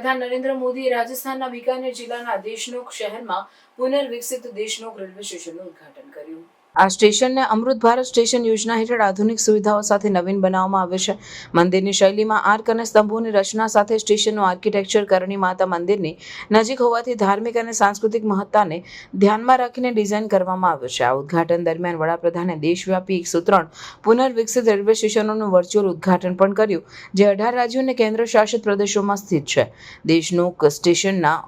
વડાપ્રધાન નરેન્દ્ર મોદીએ રાજસ્થાનના બિકાનેર જિલ્લાના દેશનોક શહેરમાં પુનર્વિકસિત દેશનોક રેલવે સ્ટેશનનું ઉદ્ઘાટન કર્યું. આ સ્ટેશનને અમૃત ભારત સ્ટેશન યોજના હેઠળ આધુનિક સુવિધાઓ સાથે નવીન બનાવવામાં આવ્યું છે. મંદિરની શૈલીમાં આર્ક અને સ્તંભોની રચના સાથે સ્ટેશનનું આર્કિટેક્ચર કરણી માતા મંદિરની નજીક હોવાથી ધાર્મિક અને સાંસ્કૃતિક મહત્તાને ધ્યાનમાં રાખીને ડિઝાઇન કરવામાં આવ્યું છે. આ ઉદ્ઘાટન દરમિયાન વડાપ્રધાને દેશવ્યાપી એકસો ત્રણ પુનર્વિકસિત રેલવે સ્ટેશનોનું વર્ચ્યુઅલ ઉદ્ઘાટન પણ કર્યું, જે અઢાર રાજ્યો અને કેન્દ્ર શાસિત પ્રદેશોમાં સ્થિત છે. દેશનું સ્ટેશનના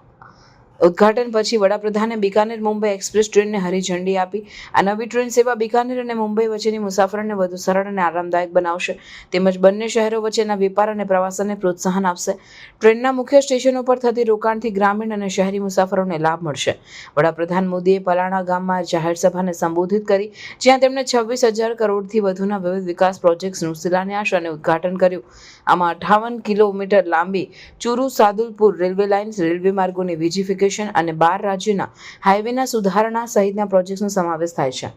ઉદ્ઘાટન પછી વડાપ્રધાને બિકાનેર મુંબઈ એક્સપ્રેસ ટ્રેનને હરી ઝંડી આપી. આ નવી ટ્રેન સેવા બિકાનેર અને મુંબઈ વચ્ચેની મુસાફરોને વધુ સરળ અને આરામદાયક બનાવશે. તેમજ બંને શહેરો વચ્ચેના વેપાર અને પ્રવાસનને પ્રોત્સાહન આપશે. ટ્રેનના મુખ્ય સ્ટેશનો પર થતી રોકાણથી ગ્રામીણ અને શહેરી મુસાફરોને લાભ મળશે. વડાપ્રધાન મોદીએ પલાણા ગામમાં જાહેર સભાને સંબોધિત કરી, જ્યાં તેમણે છવ્વીસ હજાર કરોડથી વધુના વિવિધ વિકાસ પ્રોજેક્ટ્સનું શિલાન્યાસ અને ઉદઘાટન કર્યું. આમાં અઠાવન કિલોમીટર લાંબી Churu Sadulpur railway lines, railway માર્ગોની વીજીફિકેશન અને બાર રાજ્યોના હાઈવેના સુધારણા સહિતના પ્રોજેક્ટ્સનો સમાવેશ થાય છે.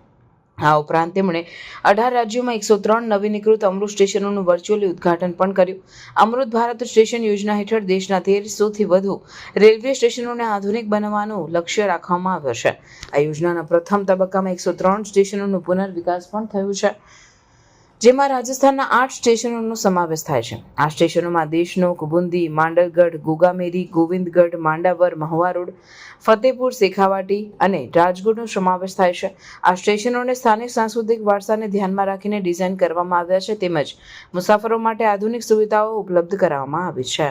આ ઉપરાંત તેમણે અઢાર રાજ્યોમાં એકસો ત્રણ નવીનીકૃત અમૃત સ્ટેશનોનું વર્ચ્યુઅલી ઉદ્ઘાટન પણ કર્યું. અમૃત ભારત સ્ટેશન યોજના હેઠળ દેશના તેરસોથી વધુ રેલવે સ્ટેશનોને આધુનિક બનાવવાનું લક્ષ્ય રાખવામાં આવ્યું છે. આ યોજનાના પ્રથમ તબક્કામાં એકસો ત્રણ સ્ટેશનોનું પુનર્વિકાસ પણ થયું છે. જેમાં રાજસ્થાનના આઠ સ્ટેશનોનો સમાવેશ થાય છે. આ સ્ટેશનોમાં દેશનોક, બુંદી, માંડલગઢ, ગુગામેરી, ગોવિંદગઢ, માંડાવર મહુવા રોડ ફતેપુર, શેખાવાટી અને રાજગઢનો સમાવેશ થાય છે. આ સ્ટેશનોને સ્થાનિક સાંસ્કૃતિક વારસાને ધ્યાનમાં રાખીને ડિઝાઇન કરવામાં આવ્યા છે. તેમજ મુસાફરો માટે આધુનિક સુવિધાઓ ઉપલબ્ધ કરાવવામાં આવી છે.